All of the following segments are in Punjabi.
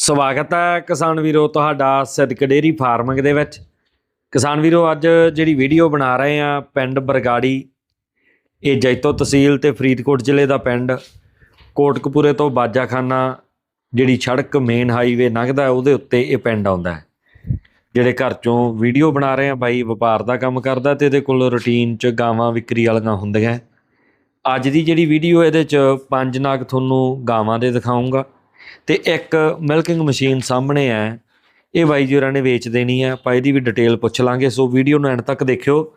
ਸਵਾਗਤ ਹੈ ਕਿਸਾਨ ਵੀਰੋ ਤੁਹਾਡਾ ਸਿੱਧਕ ਡੇਰੀ ਫਾਰਮਿੰਗ ਦੇ ਵਿੱਚ। ਕਿਸਾਨ ਵੀਰੋ, ਅੱਜ ਜਿਹੜੀ ਵੀਡੀਓ ਬਣਾ ਰਹੇ ਆ ਪਿੰਡ ਬਰਗਾੜੀ, ਇਹ ਜੈਤੋ ਤਹਿਸੀਲ ਤੇ ਫਰੀਦਕੋਟ ਜ਼ਿਲ੍ਹੇ ਦਾ ਪਿੰਡ। ਕੋਟਕਪੂਰੇ ਤੋਂ ਬਾਜਾਖਾਨਾ, ਜਿਹੜੀ ਸੜਕ ਮੇਨ ਹਾਈਵੇ ਲੰਘਦਾ ਉਹਦੇ ਉੱਤੇ ਇਹ ਪਿੰਡ ਆਉਂਦਾ ਹੈ। ਜਿਹੜੇ ਘਰ ਚੋਂ ਵੀਡੀਓ ਬਣਾ ਰਹੇ ਆ ਬਾਈ ਵਪਾਰ ਦਾ ਕੰਮ ਕਰਦਾ ਤੇ ਇਹਦੇ ਕੋਲ ਰੁਟੀਨ ਚ ਗਾਵਾਂ ਵਿਕਰੀ ਵਾਲੀਆਂ ਹੁੰਦੀਆਂ ਅੱਜ ਦੀ ਜਿਹੜੀ ਵੀਡੀਓ ਇਹਦੇ ਚ ਪੰਜ ਨਾਗ ਤੁਹਾਨੂੰ ਗਾਵਾਂ ਦੇ ਦਿਖਾਉਂਗਾ ਤੇ ਇੱਕ ਮਿਲਕਿੰਗ ਮਸ਼ੀਨ ਸਾਹਮਣੇ ਹੈ। ਇਹ ਬਾਈ ਜੀ ਹੋਰਾਂ ਨੇ ਵੇਚ ਦੇਣੀ ਹੈ। ਆਪਾਂ ਇਹਦੀ ਵੀ ਡਿਟੇਲ ਪੁੱਛ ਲਾਂਗੇ। ਸੋ ਵੀਡੀਓ ਨੂੰ ਐਂਡ ਤੱਕ ਦੇਖਿਓ।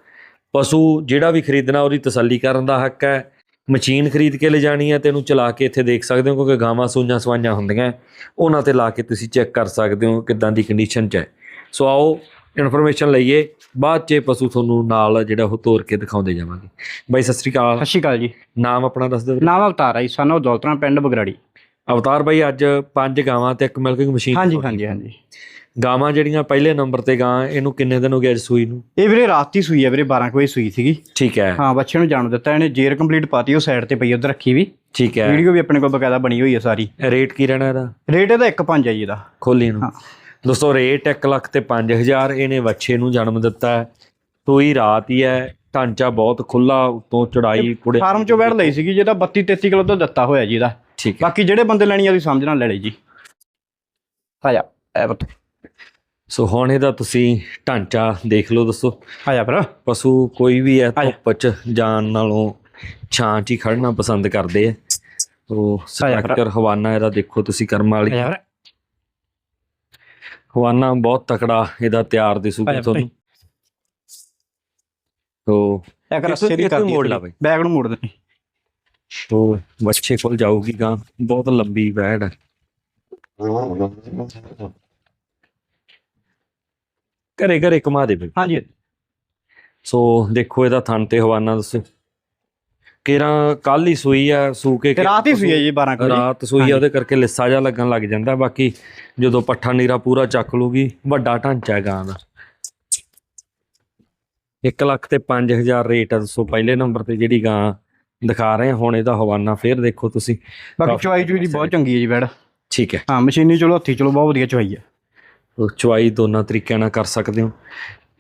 ਪਸ਼ੂ ਜਿਹੜਾ ਵੀ ਖਰੀਦਣਾ ਉਹਦੀ ਤਸੱਲੀ ਕਰਨ ਦਾ ਹੱਕ ਹੈ। ਮਸ਼ੀਨ ਖਰੀਦ ਕੇ ਲਿਜਾਣੀ ਹੈ ਤੇ ਇਹਨੂੰ ਚਲਾ ਕੇ ਇੱਥੇ ਦੇਖ ਸਕਦੇ ਹੋ ਕਿਉਂਕਿ ਗਾਵਾਂ ਸੂਈਆਂ ਸਵਾਈਆਂ ਹੁੰਦੀਆਂ। ਉਹਨਾਂ ਤੇ ਲਾ ਕੇ ਤੁਸੀਂ ਚੈੱਕ ਕਰ ਸਕਦੇ ਹੋ ਕਿਦਾਂ ਦੀ ਕੰਡੀਸ਼ਨ 'ਚ ਹੈ। ਸੋ ਆਓ ਇਨਫੋਰਮੇਸ਼ਨ ਲਈਏ। ਬਾਅਦ 'ਚ ਪਸ਼ੂ ਤੁਹਾਨੂੰ ਨਾਲ ਜਿਹੜਾ ਉਹ ਤੋਰ ਕੇ ਦਿਖਾਉਂਦੇ ਜਾਵਾਂਗੇ। ਬਾਈ ਸਤਿ ਸ੍ਰੀ ਅਕਾਲ। ਸਤਿ ਸ਼੍ਰੀ ਅਕਾਲ ਜੀ। ਨਾਮ ਆਪਣਾ ਦੱਸ ਦਿਓ। ਨਾਮ ਅਵਤਾਰ ਆਈ ਸਾਨੂੰ ਦੌਲਤਰਾ ਪਿੰਡ ਬਗਰਾੜੀ। ਅਵਤਾਰ ਬਾਈ ਅੱਜ ਪੰਜ ਗਾਵਾਂ ਤੇ ਇੱਕ ਮਿਲਕਿੰਗ ਮਸ਼ੀਨ ਹਾਂਜੀ ਹਾਂਜੀ ਹਾਂਜੀ। ਗਾਵਾਂ ਜਿਹੜੀਆਂ ਪਹਿਲੇ ਨੰਬਰ ਤੇ ਗਾਂ ਇਹਨੂੰ ਕਿੰਨੇ ਦਿਨ ਹੋ ਗਏ ਅੱਜ ਸੂਈ ਨੂੰ? ਇਹ ਵੀਰੇ ਰਾਤ ਹੀ ਸੂਈ ਹੈ ਵੀਰੇ 12 ਕੁ ਵਜੇ ਸੂਈ ਸੀਗੀ। ਠੀਕ ਹੈ। ਹਾਂ ਬੱਚੇ ਨੂੰ ਜਾਣ ਦਿੱਤਾ ਇਹਨੇ ਜੇਰ ਕੰਪਲੀਟ ਪਾਤੀ ਉਹ ਸਾਈਡ ਤੇ ਪਈ ਉਧਰ ਰੱਖੀ ਵੀ। ਠੀਕ ਹੈ। ਵੀਡੀਓ ਵੀ ਆਪਣੇ ਕੋਲ ਬਕਾਇਦਾ ਬਣੀ ਹੋਈ ਹੈ ਸਾਰੀ। ਰੇਟ ਕੀ ਰਹਿਣਾ ਇਹਦਾ? ਰੇਟ ਇਹਦਾ 1.5 ਹੈ ਜੀ ਇਹਦਾ। ਖੋਲੀ ਨੂੰ। ਦੋਸਤੋ ਰੇਟ 1 ਲੱਖ ਤੇ 5000 ਇਹਨੇ ਬੱਚੇ ਨੂੰ ਜਨਮ ਦਿੱਤਾ ਸੂਈ ਰਾਤ ਹੀ ਹੈ ਢਾਂਚਾ ਬਹੁਤ ਖੁੱਲਾ ਉਤੋਂ ਚੜਾਈ ਕੁੜੇ ਫਾਰਮ ਚੋਂ ਬੈਠ ਲਈ ਸੀਗੀ ਜਿਹਦਾ 32 33 ਕਿਲੋ ਤੋਂ ਦਿੱਤਾ ਹੋਇਆ ਜੀ ਇਹਦਾ। ਠੀਕ ਹੈ। ਬਾਕੀ ਜਿਹੜੇ ਬੰਦੇ ਲੈਣੀ ਆ ਤੁਸੀਂ ਸਮਝ ਨਾਲ ਲੈ ਲਈ ਜੀ। ਆਇਆ ਐ ਬਤ ਸੋ ਹੁਣ ਇਹਦਾ ਤੁਸੀਂ ਢਾਂਚਾ ਦੇਖ ਲਓ ਦੋਸਤੋ ਆਇਆ ਫਿਰ ਪਸ਼ੂ ਕੋਈ ਵੀ ਹੈ। ਧੁੱਪ ਚ ਜਾਣ ਨਾਲੋਂ ਛਾਂ 'ਚ ਹੀ ਖੜਨਾ ਪਸੰਦ ਕਰਦੇ ਆ। ਉਹ। ਸਟਰਕਚਰ ਹਵਾਨਾ ਇਹਦਾ ਦੇਖੋ ਤੁਸੀਂ ਕਰਮ ਵਾਲੀ। ਹਵਾਨਾ ਬਹੁਤ ਤਕੜਾ ਇਹਦਾ ਤਿਆਰ ਦਿਸੂਗਾ ਤੁਹਾਨੂੰ ਤੋ ਇੱਕ ਰਸਤੇ ਦੀ ਕਰਦੀ। ਬੈਗ ਨੂੰ ਮੋੜ ਦੇ। ਤੋ ਬੱਚੇ ਕੋਲ ਜਾਊਗੀ ਗਾਂ ਬਹੁਤ ਲੰਬੀ ਵੈੜ ਹੈ ਘਰੇ ਘਰੇ ਕਮਾ ਦੇ ਬਈ। ਹਾਂਜੀ। ਸੋ ਦੇਖੋ ਇਹਦਾ ਥਣ ਤੇ ਹਵਾਨਾ ਦੱਸੋ ਕਿਰਾਂ ਕੱਲ ਹੀ ਸੂਈ ਆ ਸੂ ਕੇ ਰਾਤ ਹੀ ਸੂਈ ਹੈ ਜੀ 12 ਕੁ ਵਜੇ। ਰਾਤ ਸੂਈ ਆ ਉਹਦੇ ਕਰਕੇ ਲਿੱਸਾ ਜਾ ਲੱਗਣ ਲੱਗ ਜਾਂਦਾ। ਬਾਕੀ ਜਦੋਂ ਪੱਠਾ ਨੀਰਾ ਪੂਰਾ ਚੱਕ ਲੂਗੀ ਵੱਡਾ ਢਾਂਚਾ ਹੈ ਗਾਂ ਦਾ। 1 ਲੱਖ ਤੇ 5000 ਰੇਟ ਆ ਦੱਸੋ ਪਹਿਲੇ ਨੰਬਰ ਤੇ ਜਿਹੜੀ ਗਾਂ ਦਿਖਾ ਰਹੇ ਹੁਣ ਇਹਦਾ ਹਵਾਨਾ ਫੇਰ ਦੇਖੋ ਤੁਸੀਂ। ਬਾਕੀ ਚੁਆਈ ਚੁਈ ਦੀ ਬਹੁਤ ਚੰਗੀ ਹੈ ਜੀ ਬੈੜ। ਠੀਕ ਹੈ। ਹਾਂ ਮਸ਼ੀਨੀ ਚਲੋ ਹੱਥੀ ਚਲੋ ਬਹੁਤ ਵਧੀਆ ਚੁਆਈ ਹੈ। ਚੁਆਈ ਦੋਨਾਂ ਤਰੀਕਿਆਂ ਨਾਲ ਕਰ ਸਕਦੇ ਹੋ।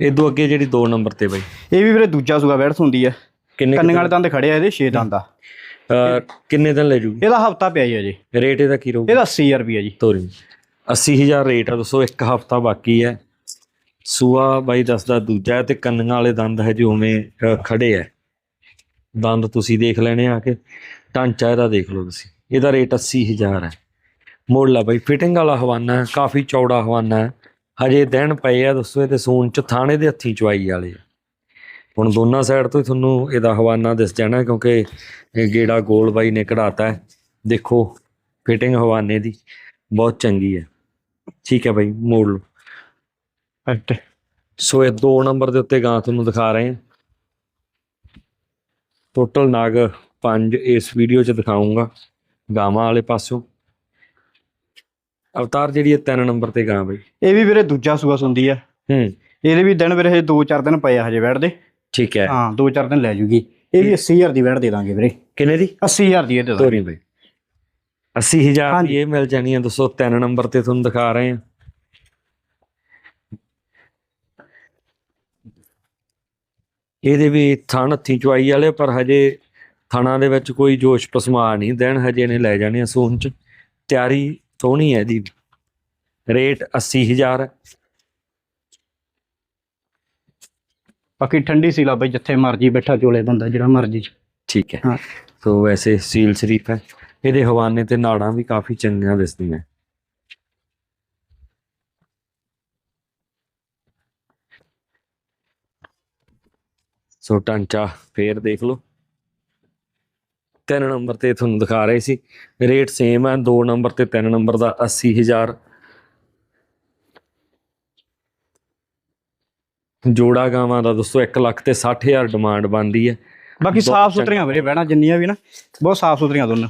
ਇਦੋਂ ਅੱਗੇ ਜਿਹੜੀ 2 ਨੰਬਰ ਤੇ ਬਾਈ। ਇਹ ਵੀ ਵੀਰੇ ਦੂਜਾ ਸੂਆ ਬੈੜ ਹੁੰਦੀ ਹੈ। ਕਿੰਨੇ ਕੰਨੇ ਵਾਲੇ ਦੰਦ ਖੜੇ ਆ ਇਹਦੇ 6 ਦੰਦ ਆ। ਅਹ, ਕਿੰਨੇ ਦਿਨ ਲੈ ਜੂਗੀ? ਇਹਦਾ ਹਫਤਾ ਪਿਆ ਜੀ ਅਜੇ। ਰੇਟ ਇਹਦਾ ਕੀ ਰਹੂਗਾ? ਇਹਦਾ 80000 ਰੁਪਏ ਜੀ। ਤੋਰੀ। 80000 ਰੇਟ ਆ ਦੋਸਤੋ ਇੱਕ ਹਫਤਾ ਬਾਕੀ ਹੈ। ਸੂਆ ਬਾਈ ਦੱਸਦਾ ਦੂਜਾ ਹੈ ਤੇ ਕੰਨਾਂ ਵਾਲੇ ਦੰਦ ਹੈ ਜੋ ਉਵੇਂ ਖੜੇ ਹੈ। ਦੰਦ ਤੁਸੀਂ ਦੇਖ ਲੈਣੇ ਆ ਕੇ ਢਾਂਚਾ ਇਹਦਾ ਦੇਖ ਲਓ ਤੁਸੀਂ। ਇਹਦਾ ਰੇਟ 80000 ਹੈ। ਮੋੜ ਲਾ ਬਾਈ ਫਿਟਿੰਗ ਵਾਲਾ ਹਵਾਨਾ ਹੈ ਕਾਫੀ ਚੌੜਾ ਹਵਾਨਾ ਹੈ। ਹਜੇ ਦਿਨ ਪਏ ਆ ਦੋਸਤੋ ਇਹਦੇ ਸੂਨ ਚ ਥਾਣੇ ਦੇ ਹੱਥੀ ਚਵਾਈ ਵਾਲੇ ਹੁਣ ਦੋਨਾਂ ਸਾਈਡ ਤੋਂ ਹੀ ਤੁਹਾਨੂੰ ਇਹਦਾ ਹਵਾਨਾ ਦਿਸ ਜਾਣਾ ਕਿਉਂਕਿ ਇਹ ਗੇੜਾ ਗੋਲ ਬਾਈ ਨੇ ਕਢਾਤਾ ਹੈ। ਦੇਖੋ ਫਿਟਿੰਗ ਹਵਾਨੇ ਦੀ ਬਹੁਤ ਚੰਗੀ ਹੈ। ਠੀਕ ਹੈ ਬਾਈ ਮੋੜ ਲਓ। ਅੱਟ ਸੋ ਇਹ ਦੋ ਨੰਬਰ ਦੇ ਉੱਤੇ ਗਾਂ ਤੁਹਾਨੂੰ ਦਿਖਾ ਰਹੇ ਹਾਂ। ਟੋਟਲ ਨਾਗ ਪੰਜ ਇਸ ਵੀਡੀਓ 'ਚ ਦਿਖਾਉਂਗਾ ਗਾਵਾਂ ਵਾਲੇ ਪਾਸੋਂ ਅਵਤਾਰ ਜਿਹੜੀ ਹੈ ਤਿੰਨ ਨੰਬਰ ਤੇ ਗਾਂ ਬਈ। ਇਹ ਵੀ ਵੀਰੇ ਦੂਜਾ ਸੂਆ ਸੁੰਦੀ ਆ। ਹੂੰ। ਇਹਦੇ ਵੀ ਦਿਨ ਵੀਰੇ ਹਜੇ 2-4 ਦਿਨ ਪਏ ਆ ਹਜੇ ਬੈਠਦੇ। ਠੀਕ ਹੈ। ਹਾਂ 2-4 ਦਿਨ ਲੈ ਜੂਗੀ। ਇਹ ਵੀ 80000 ਦੀ ਬੈਠ ਦੇ ਦਾਂਗੇ ਵੀਰੇ। ਕਿੰਨੇ ਦੀ? 80000 ਦੀ ਇਹ ਦੇ ਦਾਂਗੇ। ਤੋਰੀ ਬਈ। 80000 ਦੀ। ਇਹ ਮਿਲ ਜਾਣੀ ਹੈ ਦੋਸਤੋ ਤਿੰਨ ਨੰਬਰ ਤੇ ਤੁਹਾਨੂੰ ਦਿਖਾ ਰਹੇ ਹਾਂ ਇਹਦੇ ਵੀ ਥਣ ਹੱਥੀਂ ਚਵਾਈ ਵਾਲੇ ਪਰ ਹਜੇ ਥਣਾਂ ਦੇ ਵਿੱਚ ਕੋਈ ਜੋਸ਼ ਪਸਮਾ ਨਹੀਂ ਦੇਣ ਹਜੇ ਨੇ ਲੈ ਜਾਣੇ ਸੂਨ ਚ। ਤਿਆਰੀ ਸੋਹਣੀ ਹੈ ਇਹਦੀ। ਰੇਟ 80000 ਹੈ ਬਾਕੀ ਠੰਡੀ ਸੀ ਲਾ ਬਈ ਜਿੱਥੇ ਮਰਜ਼ੀ ਬੈਠਾ ਚੋਲੇ ਬੰਦਾ ਜਿਹੜਾ ਮਰਜ਼ੀ ਠੀਕ ਹੈ। ਹਾਂ। ਸੋ ਵੈਸੇ ਸੀਲ ਸ਼ਰੀਫ ਹੈ। ਇਹਦੇ ਹਵਾਨੇ ਤੇ ਨਾੜਾਂ ਵੀ ਕਾਫੀ ਚੰਗੀਆਂ ਦਿਸਦੀਆਂ। ਸੋ ਟਾਂਚਾ ਫੇਰ ਦੇਖ ਲਓ। ਤਿੰਨ ਨੰਬਰ ਤੇ ਤੁਹਾਨੂੰ ਦਿਖਾ ਰਹੇ ਸੀ। ਰੇਟ ਸੇਮ ਹੈ ਦੋ ਨੰਬਰ ਤੇ ਤਿੰਨ ਨੰਬਰ ਦਾ 80000 ਜੋੜਾ ਗਾਵਾਂ ਦਾ ਦੋਸਤੋ 1 ਲੱਖ ਤੇ 60000 ਡਿਮਾਂਡ ਬਣਦੀ ਹੈ। ਬਾਕੀ ਸਾਫ਼ ਸੁਥਰੀਆਂ ਵੀਰੇ ਬਹਿਣਾ ਜਿੰਨੀਆਂ ਵੀ ਨਾ ਬਹੁਤ ਸਾਫ਼ ਸੁਥਰੀਆਂ ਦੋਨੋਂ।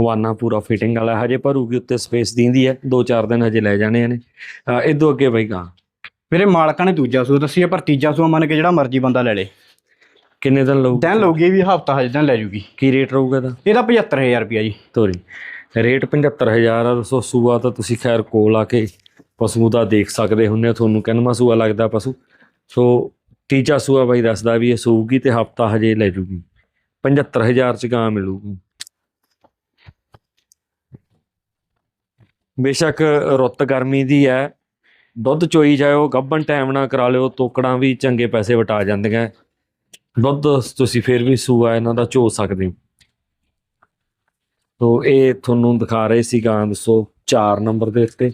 ਹਵਾਨਾ ਪੂਰਾ ਫਿਟਿੰਗ ਵਾਲਾ ਹੈ। ਹਜੇ ਭਰੂਗੀ ਉੱਤੇ ਸਪੇਸ ਦਿੰਦੀ ਹੈ ਦੋ ਚਾਰ ਦਿਨ ਹਜੇ ਲੈ ਜਾਣੇ ਨੇ ਇਦੋਂ ਅੱਗੇ ਬਈ ਗਾਂ। ਵੀਰੇ ਮਾਲਕਾਂ ਨੇ ਦੂਜਾ ਸੂਆ ਦੱਸੀ ਆ ਪਰ ਤੀਜਾ ਸੂਆ ਮੰਨ ਕੇ ਜਿਹੜਾ ਮਰਜ਼ੀ ਬੰਦਾ ਲੈ ਲੇ। ਕਿੰਨੇ ਦਿਨ ਲਊ ਦਿਨ ਲਊਗੀ ਵੀ ਹਫਤਾ ਹਜੇ ਦਿਨ ਲੈ ਜੂਗੀ। ਕੀ ਰੇਟ ਰਹੂਗਾ ਇਹਦਾ? ਇਹਦਾ 75000 ਰੁਪਿਆ ਜੀ। ਤੋਰੀ। ਰੇਟ 75000 ਆ ਦੋਸਤੋ ਸੂਆ ਤਾਂ ਤੁਸੀਂ ਖੈਰ ਕੋਲ ਆ ਕੇ ਪਸ਼ੂ ਦਾ ਦੇਖ ਸਕਦੇ ਹੁੰਦੇ ਹੋ ਤੁਹਾਨੂੰ ਕਿੰਨਵਾਂ ਸੂਆ ਲੱਗਦਾ ਪਸ਼ੂ? ਸੋ ਤੀਜਾ ਸੂਆ ਬਾਈ ਦੱਸਦਾ ਵੀ ਇਹ ਸੂਗੀ ਤੇ ਹਫਤਾ ਹਜੇ ਲੈ ਜੂਗੀ। 75000 ਚ ਗਾਂ ਮਿਲੂਗੀ। ਬੇਸ਼ੱਕ ਰੁੱਤ ਗਰਮੀ ਦੀ ਹੈ। ਦੁੱਧ ਚੋਈ ਜਾਇਓ, ਗੱਭਣ ਟਾਈਮ ਨਾਲ ਕਰਾ ਲਿਓ, ਤੋਕੜਾਂ ਵੀ ਚੰਗੇ ਪੈਸੇ ਵਟਾ ਜਾਂਦੀਆਂ। ਦੁੱਧ ਤੁਸੀਂ ਫਿਰ ਵੀ ਸੂਆ, ਇਹਨਾਂ ਦਾ ਚੋ ਸਕਦੇ ਹੋ। ਤੋ ਇਹ ਤੁਹਾਨੂੰ ਦਿਖਾ ਰਹੇ ਸੀ ਗਾਂ, ਦੱਸੋ 4 ਨੰਬਰ ਦੇ ਉੱਤੇ।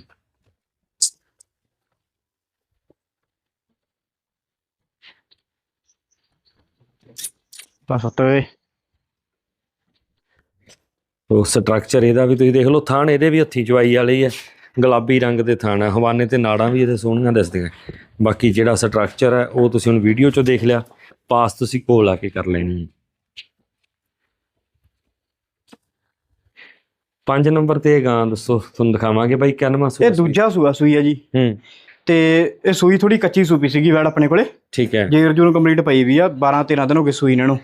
ਬਸ ਤੋਏ ਤੋ ਸਟਰਕਚਰ ਇਹਦਾ ਵੀ ਤੁਸੀਂ ਦੇਖ ਲਓ ਥਾਣ ਇਹਦੇ ਵੀ ਹੱਥੀ ਚਵਾਈ ਵਾਲੇ ਹੀ। ਹੈ ਗੁਲਾਬੀ ਰੰਗ ਦੇ ਥਾਣ ਹੈ ਹਵਾਨੇ ਤੇ ਨਾੜਾਂ ਵੀ ਇਹਦੇ ਸੋਹਣੀਆਂ ਦਿਸਦੀਆਂ ਬਾਕੀ ਜਿਹੜਾ ਸਟਰਕਚਰ ਹੈ ਉਹ ਤੁਸੀਂ ਹੁਣ ਵੀਡੀਓ 'ਚੋਂ ਦੇਖ ਲਿਆ। ਪਾਸ ਤੁਸੀਂ ਕੋਲ ਆ ਕੇ ਕਰ ਲੈਣੀ ਹੈ। ਪੰਜ ਨੰਬਰ ਤੇ ਇਹ ਗਾਂ ਦੱਸੋ ਤੁਹਾਨੂੰ ਦਿਖਾਵਾਂਗੇ ਬਾਈ ਕਿੰਨਵਾਂ ਸੂਆ ਇਹ ਦੂਜਾ ਸੂਆ ਸੂਈ ਆ ਜੀ। ਹੂੰ। ਤੇ ਇਹ ਸੂਈ ਥੋੜੀ ਕੱਚੀ ਸੂਪੀ ਸੀਗੀ ਵੈੜ ਆਪਣੇ ਕੋਲੇ। ਠੀਕ ਹੈ। ਜੇਰ ਜੂਨ ਕੰਪਲੀਟ ਪਈ ਵੀ ਆ 12 13 ਦਿਨ ਹੋ ਗਏ ਸੂਈ ਇਹਨਾਂ। ਨੂੰ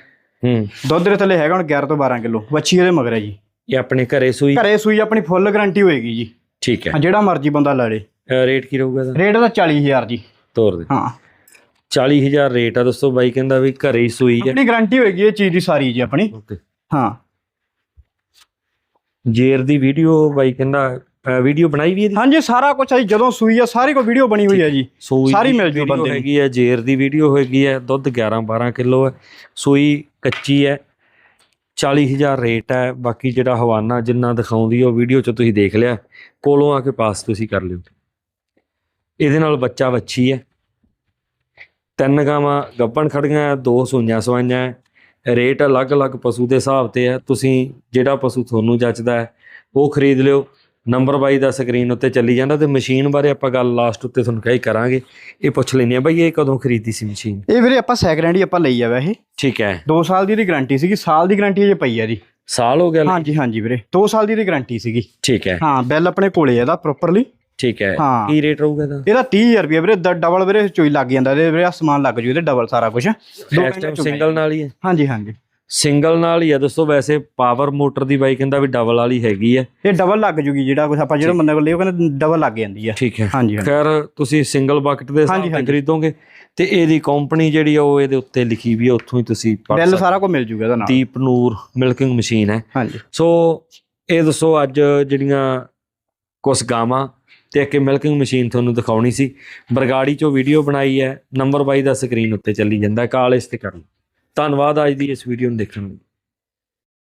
ਹੂੰ। ਦੁੱਧ ਦੇ ਥੱਲੇ ਹੈਗਾ ਹੁਣ 11 ਤੋਂ 12 ਕਿਲੋ ਵੱਛੀ ਇਹਦੇ ਮਗਰ ਹੈ ਜੀ। ਇਹ ਆਪਣੇ ਘਰੇ ਸੂਈ? ਘਰੇ ਸੂਈ ਆਪਣੀ ਫੁੱਲ ਗਾਰੰਟੀ ਹੋਏਗੀ ਜੀ। ਠੀਕ ਹੈ। ਹਾਂ, ਜਿਹੜਾ ਮਰਜ਼ੀ ਬੰਦਾ ਲੈ ਲੇ। ਰੇਟ ਕੀ ਰਹੂਗਾ ਇਹਦਾ? ਰੇਟ ਦਾ 40000 ਜੀ। ਤੋਰ ਦੇ। ਹਾਂ। 40000 ਰੇਟ ਆ ਦੋਸਤੋ ਬਾਈ ਕਹਿੰਦਾ ਵੀ ਘਰੇ ਹੀ ਸੂਈ ਹੈ। ਆਪਣੀ ਗਾਰੰਟੀ ਹੋਏਗੀ ਇਹ ਚੀਜ਼ ਦੀ ਸਾਰੀ ਜੀ ਆਪਣੀ। ਓਕੇ। ਹਾਂ। ਜੇਰ ਦੀ ਵੀਡੀਓ ਬਾਈ ਕਹਿੰਦਾ ਵੀਡੀਓ ਬਣਾਈ ਵੀ ਇਹਦੀ? ਹਾਂਜੀ ਸਾਰਾ ਕੁਝ ਹੈ ਜਦੋਂ ਸੂਈ ਆ ਸਾਰੀ ਕੋ ਵੀਡੀਓ ਬਣੀ ਹੋਈ ਹੈ ਜੀ। ਸਾਰੀ ਦੀ ਮਿਲ ਜੂ ਬੰਦੇ ਨੂੰ। ਹੈਗੀ ਹੈ ਜੇਰ ਦੀ ਵੀਡੀਓ ਹੈਗੀ ਹੈ ਦੁੱਧ 11 12 ਕਿਲੋ ਹੈ ਸੂਈ ਕੱਚੀ ਹੈ 40000 ਰੇਟ ਹੈ ਬਾਕੀ ਜਿਹੜਾ ਹਵਾਨਾ ਜਿੰਨਾ ਦਿਖਾਉਂਦੀ ਉਹ ਵੀਡੀਓ 'ਚ ਤੁਸੀਂ ਦੇਖ ਲਿਆ ਕੋਲੋਂ ਆ ਕੇ ਪਾਸ ਤੁਸੀਂ ਕਰ ਲਿਓ। ਇਹਦੇ ਨਾਲ ਬੱਚਾ ਵੱਛੀ ਹੈ। ਤਿੰਨ ਗਾਵਾਂ ਗੱਭਣ ਖੜੀਆਂ ਹੈ, ਦੋ ਸੂਈਆਂ ਸਵਾਈਆਂ ਹੈ। ਰੇਟ ਅਲੱਗ-ਅਲੱਗ ਪਸ਼ੂ ਦੇ ਹਿਸਾਬ ਤੇ ਹੈ। ਤੁਸੀਂ ਜਿਹੜਾ ਪਸ਼ੂ ਤੁਹਾਨੂੰ ਜੱਚਦਾ ਹੈ ਉਹ ਖਰੀਦ ਲਿਓ। ਨੰਬਰ ਬਾਈ ਦਾ ਸਕਰੀਨ ਉੱਤੇ ਚੱਲੀ ਜਾਂਦਾ ਤੇ ਮਸ਼ੀਨ ਬਾਰੇ ਆਪਾਂ ਗੱਲ ਲਾਸਟ ਉੱਤੇ ਤੁਹਾਨੂੰ ਕਹੀ ਕਰਾਂਗੇ। ਇਹ ਪੁੱਛ ਲੈਂਦੇ ਆ ਬਾਈ ਇਹ ਕਦੋਂ ਖਰੀਦੀ ਸੀ ਮਸ਼ੀਨ? ਇਹ ਵੀਰੇ ਆਪਾਂ ਸੈਕਿੰਡ ਹੈਂਡ ਹੀ ਆਪਾਂ ਲਈ ਆ ਵੈਸੇ। ਠੀਕ ਹੈ। 2 ਸਾਲ ਦੀ ਦੀ ਗਾਰੰਟੀ ਸੀਗੀ ਸਾਲ ਦੀ ਗਾਰੰਟੀ ਅਜੇ ਪਈ ਆ ਜੀ ਸਾਲ ਹੋ ਗਿਆ ਲੈ? ਹਾਂਜੀ ਹਾਂਜੀ ਵੀਰੇ 2 ਸਾਲ ਦੀ ਦੀ ਗਾਰੰਟੀ ਸੀਗੀ। ਠੀਕ ਹੈ। ਹਾਂ ਬਿੱਲ ਆਪਣੇ ਕੋਲੇ ਆ ਇਹਦਾ ਪ੍ਰੋਪਰਲੀ ਠੀਕ ਹੈ। ਕੀ ਰੇਟ ਰਹੂਗਾ ਇਹਦਾ? ਇਹਦਾ 30000 ਰੁਪਏ ਵੀਰੇ ਡਬਲ ਵੀਰੇ ਚੋਈ ਲੱਗ ਜਾਂਦਾ ਇਹਦੇ ਵੀਰੇ ਸਮਾਨ ਲੱਗ ਜੂ ਇਹਦੇ ਡਬਲ ਸਾਰਾ ਕੁਝ ਟਾਈਮ ਸਿੰਗਲ ਨਾਲ ਹੀ ਹੈ। ਹਾਂਜੀ ਹਾਂਜੀ। ਸਿੰਗਲ ਨਾਲ ਹੀ ਹੈ ਦੋਸਤੋ ਵੈਸੇ ਪਾਵਰ ਮੋਟਰ ਦੀ ਬਾਈ ਕਹਿੰਦਾ ਵੀ ਡਬਲ ਵਾਲੀ ਹੈਗੀ ਹੈ ਇਹ ਡਬਲ ਲੱਗ ਜੂਗੀ ਜਿਹੜਾ ਕੁਝ ਆਪਾਂ ਜਿਹੜਾ ਬੰਦੇ ਕੋਲ ਉਹ ਕਹਿੰਦੇ ਡਬਲ ਲੱਗ ਜਾਂਦੀ ਆ। ਠੀਕ ਹੈ। ਹਾਂਜੀ ਖੈਰ ਤੁਸੀਂ ਸਿੰਗਲ ਬਕਟ ਦੇ ਹਿਸਾਬ ਹਾਂਜੀ। ਖਰੀਦੋਗੇ ਤੇ ਇਹਦੀ ਕੰਪਨੀ ਜਿਹੜੀ ਆ ਉਹ ਇਹਦੇ ਉੱਤੇ ਲਿਖੀ ਵੀ ਹੈ ਉੱਥੋਂ ਹੀ ਤੁਸੀਂ ਪੜ੍ਹ ਬਿੱਲ ਸਕਦੇ ਸਾਰਾ ਕੁਝ ਮਿਲ ਜੂਗਾ ਇਹਦਾ ਨਾਲ। ਦੀਪ ਨੂਰ ਮਿਲਕਿੰਗ ਮਸ਼ੀਨ ਹੈ। ਹਾਂਜੀ। ਸੋ ਇਹ ਦੱਸੋ ਅੱਜ ਜਿਹੜੀਆਂ ਕੁਝ ਗਾਵਾਂ ਤੇ ਇੱਕ ਮਿਲਕਿੰਗ ਮਸ਼ੀਨ ਤੁਹਾਨੂੰ ਦਿਖਾਉਣੀ ਸੀ ਬਰਗਾੜੀ ਚੋਂ ਵੀਡੀਓ ਬਣਾਈ ਹੈ ਨੰਬਰ 22 ਦਾ ਸਕਰੀਨ ਉੱਤੇ ਚੱਲੀ ਜਾਂਦਾ ਕਾਲ ਇਸ ਤੇ ਕਰ ਲਓ ਧੰਨਵਾਦ ਅੱਜ ਦੀ ਇਸ ਵੀਡੀਓ ਨੂੰ ਦੇਖਣ ਲਈ।